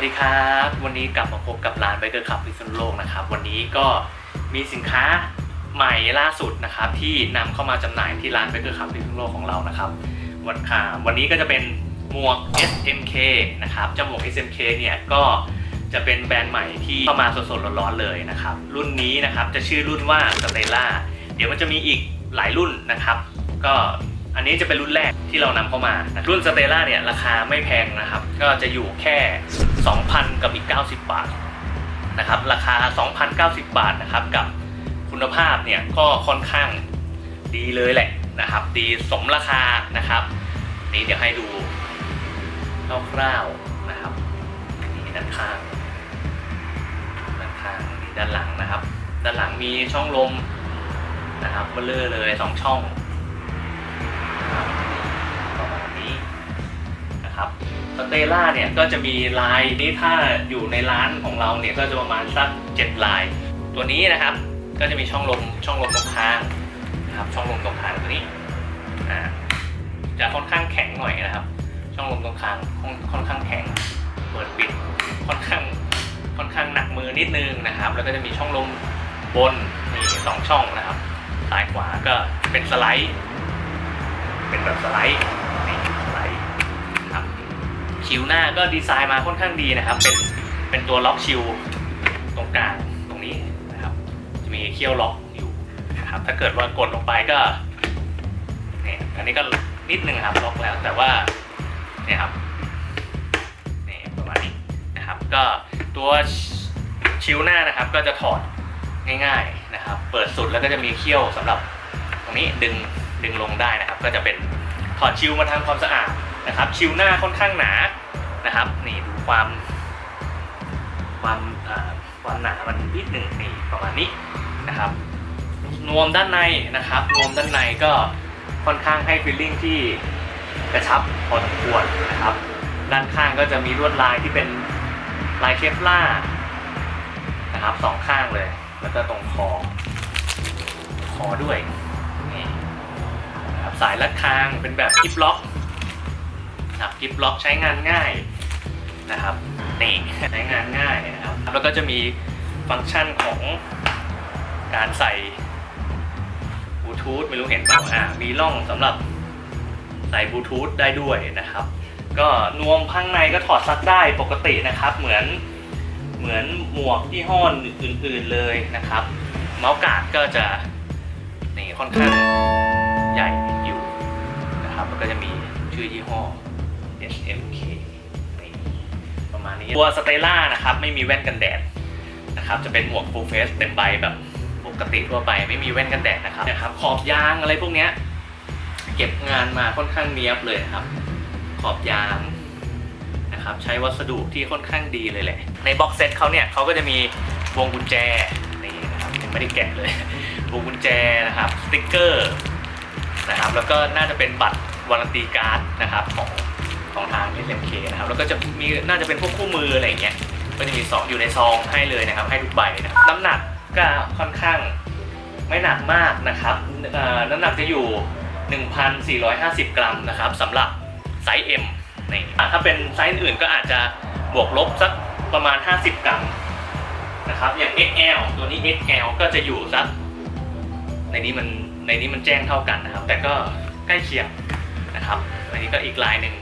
สดีครับ วันนี้กลับมาพบกับร้านไบเกอร์ขับพิษณุโลกนะครับ วันนี้ก็มีสินค้าใหม่ล่าสุดนะครับ ที่นำเข้ามาจำหน่ายที่ร้านไบเกอร์ขับพิษณุโลกของเรานะครับวันค่ะวันนี้ก็จะเป็นหมวก SMK นะครับจมวก SMK เนี่ยก็จะเป็นแบรนด์ใหม่ที่เข้ามาสดๆร้อนๆเลยนะครับ รุ่นนี้นะครับจะชื่อรุ่นว่าสเตล่าเดี๋ยวมันจะมีอีกหลายรุ่นนะครับ ก็ อันนี้จะเป็นรุ่นแรกที่เรานำเข้ามานะรุ่น Stella เนี่ยราคาไม่แพงนะครับ ก็จะอยู่แค่ 2,000 กับอีก 90 บาทนะครับ ราคา 2,090 บาทนะครับ กับคุณภาพเนี่ยก็ค่อนข้างดีเลยแหละนะครับ ดีสมราคานะครับ นี่เดี๋ยวให้ดูคร่าวๆนะครับนี่ด้านข้างด้านข้างนี่ด้านหลังนะครับ ด้านหลังมีช่องลมนะครับเบลเลอร์เลยสองช่อง นะครับสเตล่าเนี่ยก็จะมีลายนี้ถ้าอยู่ในร้านของเราเนี่ยก็จะประมาณสักเจ็ดลาย ตัวนี้นะครับก็จะมีช่องลมช่องลมตรงข้างนะครับช่องลมตรงข้างตัวนี้อ่าจะค่อนข้างแข็งหน่อยนะครับ ช่องลมตรงกลางค่อนข้างแข็งเปิดปิดค่อนข้างค่อนข้างหนักมือนิดนึงนะครับ แล้วก็จะมีช่องลมบนมีสองช่องนะครับซ้ายขวาก็เป็นสไลด์ เป็นแบบสไลด์ คิวหน้าก็ดีไซน์มาค่อนข้างดีนะครับ เป็นเป็นตัวล็อกชิวตรงกลางตรงนี้นะครับ จะมีเขี้ยวล็อกอยู่นะครับถ้าเกิดว่ากดลงไปก็เนี่ยอันนี้ก็นิดนึงครับล็อกแล้วแต่ว่าเนี่ยครับเนี่ยประมาณนี้นะครับ ก็ตัวชิวหน้านะครับ ก็จะถอดง่ายๆนะครับ เปิดสุดแล้วก็จะมีเขี้ยวสำหรับตรงนี้ดึงดึงลงได้นะครับ ก็จะเป็นถอดชิวมาทำความสะอาด นะครับชิวหน้าค่อนข้างหนานะครับนี่ดูความความความหนามันนิดหนึ่งนี่ประมาณนี้นะครับนวมด้านในนะครับนวมด้านในก็ค่อนข้างให้ฟีลลิ่งที่กระชับพอสมควรนะครับ ด้านข้างก็จะมีลวดลายที่เป็นลายเคฟล่าร์นะครับสองข้างเลย แล้วก็ตรงคอคอด้วยนี่นะครับสายรัดคางเป็นแบบกิฟล็อก นะครับกิฟล็อกใช้งานง่ายนะครับนี่ใช้งานง่ายนะครับ แล้วก็จะมีฟังก์ชันของการใส่บลูทูธไม่รู้เห็นเปล่าอ่ามีร่องสำหรับใส่บลูทูธได้ด้วยนะครับ ก็นวมข้างในก็ถอดซักได้ปกตินะครับ เหมือนเหมือนหมวกที่ห้ออื่นๆเลยนะครับ เมาส์การ์ดก็จะนี่ค่อนข้างใหญ่อยู่นะครับแล้วก็จะมีชื่อยี่ห้อ SMK นี่ประมาณนี้ตัวสเตล่านะครับไม่มีแว่นกันแดดนะครับจะเป็นหมวก full face เต็มใบแบบปกติทั่วไปไม่มีแว่นกันแดดนะครับนะครับขอบยางอะไรพวกเนี้ยเก็บงานมาค่อนข้างเนียบเลยครับ ขอบยางนะครับใช้วัสดุที่ค่อนข้างดีเลยแหละ ในบ็อกเซตเขาเนี่ยเขาก็จะมีวงกุญแจนี่นะครับยังไม่ได้แกะเลยวงกุญแจนะครับสติ๊กเกอร์นะครับแล้วก็น่าจะเป็นบัตรวารันตีการ์ดนะครับของ 1K นะครับแล้วก็จะมีน่าจะเป็นพวกคู่มืออะไรอย่างเงี้ยก็จะมีซองอยู่ในซองให้เลยนะครับ ให้ทุกใบนะน้ำหนักก็ค่อนข้างไม่หนักมากนะครับน้ำหนักจะอยู่ 1,450 กรัมนะครับสำหรับไซส์ M นี่ถ้าเป็นไซส์อื่นก็อาจจะบวกลบสักประมาณ 50 กรัมนะครับอย่าง XL ตัวนี้ XL ก็จะอยู่สักในนี้มันในนี้มันแจ้งเท่ากันนะครับ แต่ก็ใกล้เคียงนะครับอันนี้ก็อีกลายหนึ่ง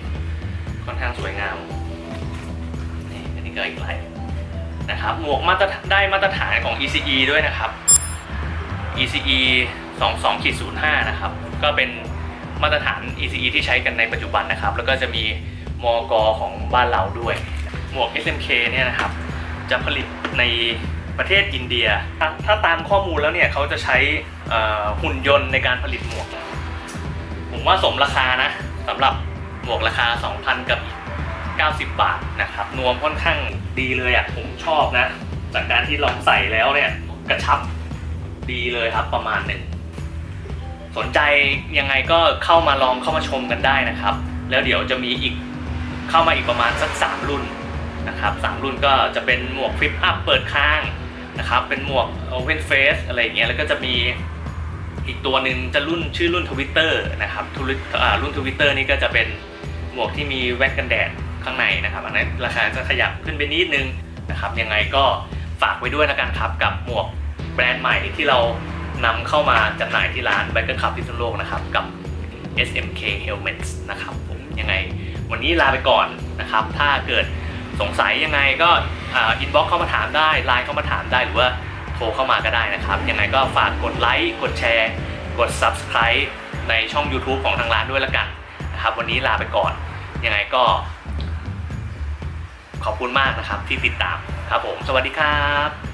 ค่อนข้างสวยงามนี่อันนี้ก็อีกลายนะครับหมวกมาตรได้มาตรฐานของ ECE ด้วยนะครับ ECE 22-05 นะครับ ก็เป็นมาตรฐาน ECE ที่ใช้กันในปัจจุบันนะครับ แล้วก็จะมีมอกของบ้านเราด้วย หมวก SMK เนี่ยนะครับ จะผลิตในประเทศอินเดียถ้าถ้าตามข้อมูลแล้วเนี่ยเขาจะใช้หุ่นยนต์ในการผลิตหมวก ผมว่าสมราคานะสำหรับ หมวกราคา 2,000 กับอีก 90 บาทนะครับ นวมค่อนข้างดีเลยอะ ผมชอบนะ จากการที่ลองใส่แล้วเนี่ย กระชับดีเลยครับประมาณหนึ่ง สนใจยังไงก็เข้ามาลองเข้ามาชมกันได้นะครับ แล้วเดี๋ยวจะมีอีกเข้ามาอีกประมาณสัก 3 รุ่นนะครับสามรุ่นก็จะเป็นหมวกฟลิปอัพเปิดข้างนะครับ เป็นหมวก Open Face อะไรอย่างเงี้ยแล้วก็จะมีอีกตัวหนึ่งจะรุ่นชื่อรุ่นทวิตเตอร์นะครับรุ่นทวิตเตอร์นี่ก็จะเป็น วกที่มีแว่นกันแดดข้างในนะครับ อันนั้นราคาจะขยับขึ้นไปนิดนึงนะครับ ยังไงก็ฝากไว้ด้วยแล้วกันครับกับหมวกแบรนด์ใหม่ที่เรานำเข้ามาจำหน่ายที่ร้าน Biker Club พิษณุโลกนะครับกับ SMK Helmets นะครับผมยังไงวันนี้ลาไปก่อนนะครับ ถ้าเกิดสงสัยยังไงก็อินบ็อกเข้ามาถามได้ไลน์เข้ามาถามได้หรือว่าโทรเข้ามาก็ได้นะครับ ยังไงก็ฝากกดไลค์กดแชร์ กด Subscribe ในช่อง YouTube ของทางร้านด้วยละกันนะครับ วันนี้ลาไปก่อน ยังไงก็ ขอบคุณมากนะครับที่ติดตามครับผม สวัสดีครับ